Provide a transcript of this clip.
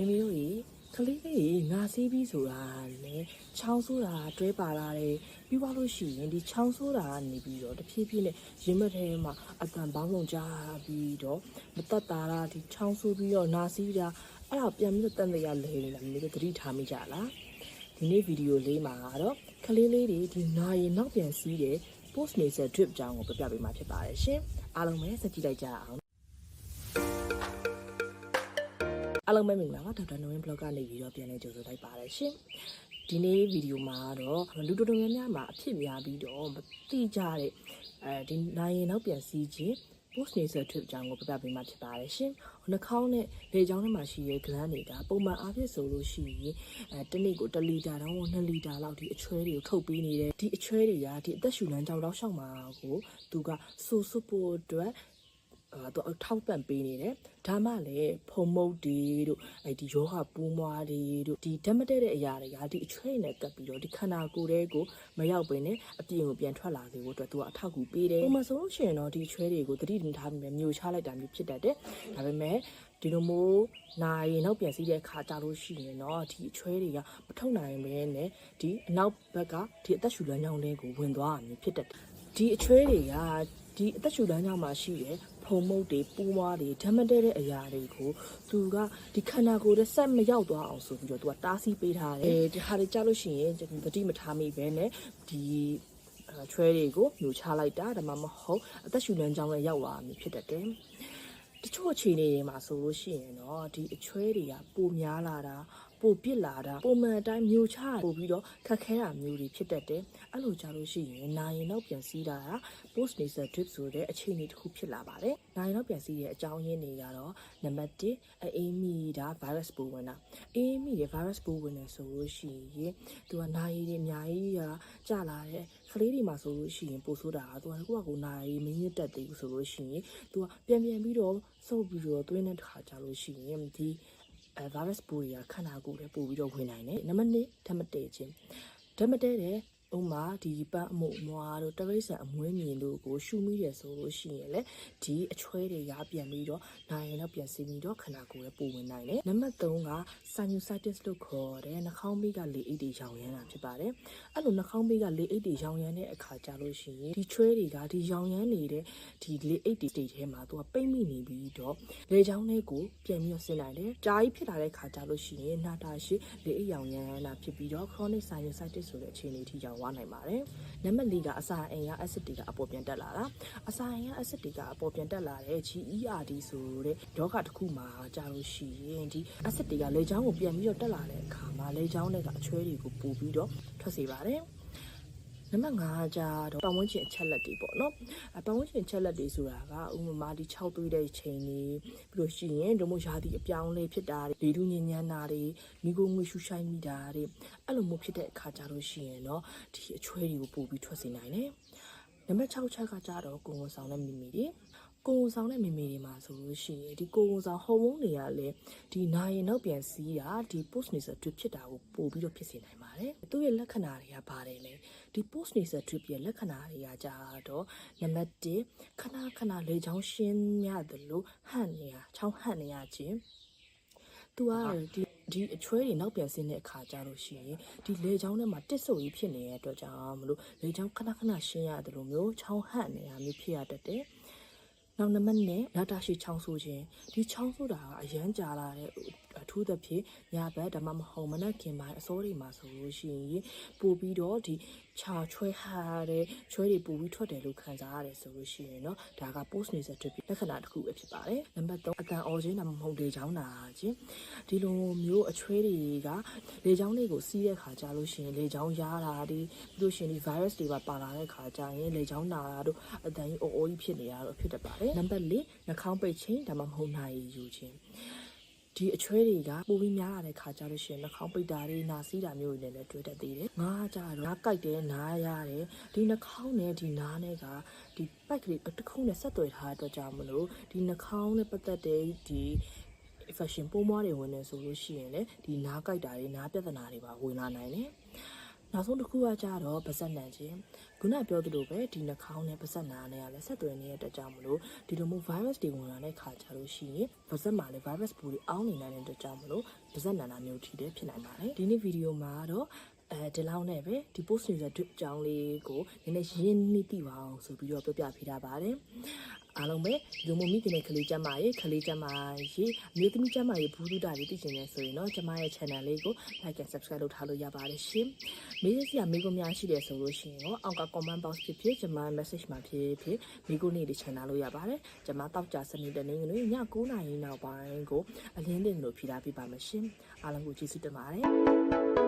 မိမိတို့ရေကလေးလေးတွေငါစီးပြီးဆိုတာနဲ့ချောင်းဆိုတာတွဲပါလာတယ်ပြီးသွားလို့ရှိရင်ဒီချောင်းဆိုတာကနေပြီးတော့တဖြည်းဖြည်းနဲ့ရင်မထဲမှာအတန်ပေါင်းလုံးကြားပြီးတော့မတက်တာလားဒီချောင်းဆိုးပြီးတော့နာစီးတာအဲ့ဒါပြန်ပြီးတော့တန်တရားလဲနေတာမိမိတို့သတိထားမိကြလားဒီနေ့ဗီဒီယိုလေးမှာကတော့ကလေးလေးတွေဒီနာရီနောက်ပြန်စီးတဲ့ post nasal drip အကြောင်းကိုပြပြပေးမှာဖြစ်ပါတယ်ရှင်အားလုံးပဲစကြည့်လိုက်ကြအောင် အားလုံးပဲမင်္ဂလာပါဒေါက်တာနိုဝင် blog ကနေပြီးတော့ပြန်လဲကြိုဆိုလိုက်ပါတယ်ရှင်ဒီနေ့ဗီဒီယိုမှာတော့လူတော်တော်များများမှာအဖြစ်များပြီးတော့မသိကြတဲ့အဲဒီနိုင်ရင်နောက်ပြန်စီးခြင်း post nasal trip အကြောင်းကိုပြပြပေးမှာဖြစ်ပါတယ်ရှင်နှာခေါင်းနဲ့လေချောင်းထဲမှာရှိတဲ့ gland တွေကပုံမှန်အားဖြင့်ဆိုလို့ရှိရင်အဲတစ်နေ့ကို1လီတာတောင်2လီတာလောက်ဒီအချွဲတွေကိုထုတ်ပေးနေတယ်ဒီအချွဲတွေကဒီအသက်ရှူလမ်းကြောင်းတောက်လျှောက်မှာကိုသူကဆူဆွဖို့အတွက် အာတော့ထောက်ပံ့ပေးနေတယ်ဒါမှလည်းဖုံမုတ်တွေတို့အဲဒီယောဂပူးမွားတွေတို့ဒီဓာတ်မတည့်တဲ့အရာတွေကဒီအချွဲနဲ့ကပ်ပြီးတော့ဒီခန္ဓာကိုယ်တွေကိုမရောက်ပင်နဲ့အပြင်ကိုပြန်ထွက်လာစေဖို့အတွက်သူကအထောက်အကူပေးတယ်ပုံမှန်ဆိုလို့ရှိရင်တော့ဒီအချွဲတွေကိုသတိတင်ထားပြီးမျိုးချလိုက်တာမျိုးဖြစ်တတ်တယ်ဒါပေမဲ့ဒီလိုမျိုးနိုင်နောက်ပြန်စီးတဲ့ခါကြလို့ရှိရင်တော့ဒီအချွဲတွေကမထုတ်နိုင်ပဲနဲ့ဒီအနောက်ဘက်ကဒီအသက်ရှူလမ်းကြောင်းလေးကိုဝင်သွားတာမျိုးဖြစ်တတ်တယ် ဒီအချွဲတွေကဒီအသက်ရှူလမ်းကြောင်းမှာရှိတဲ့ဖုံမုတ်တွေပူးမွားတွေဓာတ်မတည့်တဲ့အရာတွေကိုသူကဒီခန္ဓာကိုယ်ရဲ့ဆက်မရောက်သွားအောင်ဆိုပြီးတော့သူကတားဆီးပေးထားတယ်အဲဒီဟာတွေကြားလို့ရှိရင်သတိမထားမိပဲနဲ့ဒီအဲချွဲတွေကိုညှိုချလိုက်တာဒါမှမဟုတ်အသက်ရှူလမ်းကြောင်းနဲ့ရောက်လာတာမျိုးဖြစ်တတ်တယ်တချို့အခြေအနေတွေမှာဆိုလို့ရှိရင်တော့ဒီအချွဲတွေကပိုများလာတာ ပိုပစ်လာတာပုံမှန်အတိုင်းမျိုးချပို့ပြီးတော့ခက်ခဲတာမျိုးတွေဖြစ်တတ်တယ်အဲ့လိုကြလို့ရှိရင်နာရင်တော့ပြန်စီးတာက post nasal drip ဆိုတဲ့အခြေအနေတစ်ခုဖြစ်လာပါတယ်နာရင်တော့ပြန်စီးတဲ့အကြောင်းရင်းတွေကတော့နံပါတ်1အေးမိတာ virus ပိုးဝင်တာအေးမိတဲ့ virus ပိုးဝင်နေဆိုလို့ရှိရင်သူကနာရီတွေအများကြီးကကြာလာတဲ့ကလေးတွေမှာဆိုလို့ရှိရင်ပို့ဆိုတာကသူကကိုယ့်ကကိုယ်နာရီမင်းရတက်သေးဘူးဆိုလို့ရှိရင်သူကပြန်ပြန်ပြီးတော့စုပ်ပြီးတော့သွင်းတဲ့တစ်ခါကြာလို့ရှိရင်ဒီ အဲ virus ပိုးတွေကခန္ဓာကိုယ်ထဲပို့ပြီးတော့ဝင်နိုင်တယ်နံပါတ်2ဓာတ်မတည့်ခြင်းဓာတ်မတည့်တဲ့ ဥမာဒီပန်းအမှုအမွားတို့တရိษံအမွေးမြင်တို့ကိုရှူမိတယ်ဆိုလို့ရှိရင်လေဒီအချွဲတွေရပြန်ပြီးတော့နိုင်ရင်တော့ပြန်စီပြီးတော့ခန္ဓာကိုယ်ရဲ့ပိုဝင်နိုင်တယ်နံပါတ်3က sinusitis လို့ခေါ်တဲ့နှာခေါင်းမိကလေအိတ်တွေရောင်ရမ်းတာဖြစ်ပါတယ်အဲ့လိုနှာခေါင်းမိကလေအိတ်တွေရောင်ရမ်းတဲ့အခါကြလို့ရှိရင်ဒီချွဲတွေကဒီရောင်ရမ်းနေတဲ့ဒီလေအိတ်တွေတိတ်ထဲမှာသူကပိတ်မိနေပြီးတော့လေချောင်းလေးကိုပြန်ပြီးတော့ဆင်းနိုင်တယ်ကြာကြီးဖြစ်လာတဲ့ခါကြလို့ရှိရင်နှာတာရှိလေအိတ်ရောင်ရမ်းတာဖြစ်ပြီးတော့ chronic sinusitis ဆိုတဲ့အခြေအနေထိရောက်သွားနိုင်ပါတယ်နံပါတ်4ကအစာအိမ်ရ acid တွေကအပေါ်ပြန်တက်လာတာအစာအိမ်ရ acid တွေကအပေါ်ပြန်တက်လာတဲ့ GERD ဆိုတဲ့ဒေါကတစ်ခုမှာကြာလို့ရှိရင်ဒီ acid တွေကလေချောင်းကိုပြန်ပြီးတော့တက်လာတဲ့အခါမှာလေချောင်းတွေကအချွဲတွေကိုပူပြီးတော့ထွက်စေပါတယ် နံပါတ်5ကကြတော့ပတ်ဝန်းကျင်အချက်လက်တွေပေါ့နော်အပတ်ဝန်းကျင်အချက်လက်တွေဆိုတာကဥပမာဒီ6သွေးတဲ့ချိန်တွေပြီးလို့ရှိရင်ဒုမို့ရာသီအပြောင်းလဲဖြစ်တာတွေလေထုညဉ့်ညမ်းတာတွေမိကိုငွေရှူဆိုင်မိတာတွေအဲ့လိုမျိုးဖြစ်တဲ့အခါကြလို့ရှိရင်တော့ဒီအချွဲတွေကိုပို့ပြီးထွက်စေနိုင်တယ်နံပါတ်6ချက်ကကြတော့ကိုယ်ဝန်ဆောင်တဲ့မိမိတွေ ကိုယ်ဝန်ဆောင်တဲ့မိမိတွေမှာဆိုလို့ရှိရင်ဒီကိုယ်ဝန်ဆောင်ဟော်မုန်းတွေကလည်းဒီနာရင်နောက်ပြန်စီးတာဒီ post nasal drip ဖြစ်တာကိုပို့ပြီးတော့ဖြစ်စေနိုင်ပါတယ်သူ့ရဲ့လက္ခဏာတွေကပါတယ်လေဒီ post nasal drip ရဲ့လက္ခဏာတွေကကြတော့နံပါတ်1ခဏခဏလေချောင်းရှင်းရတယ်လို့ဟန့်နေရချောင်းဟန့်နေရခြင်းသူကဒီဒီအချွဲတွေနောက်ပြန်ဆင်းတဲ့အခါကျလို့ရှိရင်ဒီလေချောင်းထဲမှာတစ်ဆုပ်ကြီးဖြစ်နေတဲ့အတွက်ကြောင့်မလို့လေချောင်းခဏခဏရှင်းရတယ်လို့မျိုးချောင်းဟန့်နေတာမျိုးဖြစ်ရတတ်တယ်။ နောက်နံပါတ်နဲ့နာတာရှိချောင်းဆိုးခြင်းဒီချောင်းဆိုတာကအရန်ကြာလာတဲ့အထူးသဖြင့်ညာဘက်ဓမ္မမဟုတ်မနက်ခင်ပိုင်းအစောတွေမှာဆိုလို့ရှိရင်ပို့ပြီးတော့ဒီ ခြာချွဲဟာတဲ့ချွဲတွေပို့ပြီးထွက်တယ်လို့ခံစားရတယ်ဆိုလို့ရှိရင်เนาะဒါက post nasal drip လက္ခဏာတစ်ခုပဲဖြစ်ပါတယ်နံပါတ်3အတန်အော်ခြင်းဒါမှမဟုတ်လေချောင်းနာခြင်းဒီလိုမျိုးအချွဲတွေကလေချောင်းလေးကိုစီးတဲ့ခါကြလို့ရှိရင်လေချောင်းရားတာဒီပြီးလို့ရှိရင်ဒီ virus တွေပါပါလာတဲ့ခါကြရင်လေချောင်းနာတာတို့အတန်ကြီးအိုအိုကြီးဖြစ်နေတာတို့ဖြစ်တတ်ပါတယ်နံပါတ်4နှာခေါင်းပိတ်ခြင်းဒါမှမဟုတ်နှာရည်ယူခြင်း ဒီအချွဲတွေကပိုပြီးများလာတဲ့ခါကြလို့ရှိရင်နှာခေါင်းပိတ်တာတွေနာစီးတာမျိုးတွေလည်းတွေ့တတ်သေးတယ်။ငါးကြတော့ငါးကြိုက်တယ်နားရတယ်ဒီနှာခေါင်းနဲ့ဒီနားနဲ့ကဒီပိုက်ကလေးတစ်ခုနဲ့ဆက်သွယ်ထားတဲ့အတွက်ကြောင့်မလို့ဒီနှာခေါင်းနဲ့ပတ်သက်တဲ့ဒီ fashion ပိုးမွားတွေဝင်နေဆိုလို့ရှိရင်လည်းဒီနားကြိုက်တာတွေနားပြဿနာတွေပါဝင်လာနိုင်တယ်။ နောက်ဆုံးတစ်ခုကကြတော့ပါဇက်နံခြင်းခုနပြောသလိုပဲဒီနှာခေါင်းနဲ့ပါဇက်နာနဲ့ကလည်းဆက်သွယ်နေတဲ့အတွက်ကြောင့်မလို့ဒီလိုမျိုး virus တွေဝင်လာတဲ့ခါကြလို့ရှိရင်ပါဇက်မှာလည်း virus ပိုးတွေအောင်းနေနိုင်တဲ့အတွက်ကြောင့်မလို့ပါဇက်နာနာမျိုးထိတဲ့ဖြစ်နိုင်ပါတယ်ဒီနေ့ဗီဒီယိုမှာတော့ အဲဒီလောက်နဲ့ပဲဒီ post နေတဲ့အကြောင်းလေးကိုနည်းနည်းရင်းနှီးသိပါအောင်ဆိုပြီးတော့ပြပြပေးထားပါတယ်အားလုံးပဲလူမှုမိခင်တဲ့ကလေးကျမ်းမာရေးကလေးကျမ်းမာရေးအမျိုးသမီးကျမ်းမာရေးဘူးတူတာတွေသိချင်နေဆိုရင်တော့ကျမရဲ့ channel လေးကို like and subscribe လုပ်ထားလို့ရပါတယ်ရှင်။မေးစရာမေးခွန်းများရှိတယ်ဆိုလို့ရှိရင်တော့အောက်က comment box ဖြစ်ဖြစ်ကျမ message မှာဖြစ်ဖြစ်မေးခွန်းလေးတွေချန်ထားလို့ရပါတယ်။ကျမတောက်ကြစနေတနေ့ကလေးည9:00နာရီနောက်ပိုင်းကိုအလင်းတင်လို့ဖြေထားပေးပါမယ်ရှင်။အားလုံးကိုကျေးဇူးတင်ပါတယ်။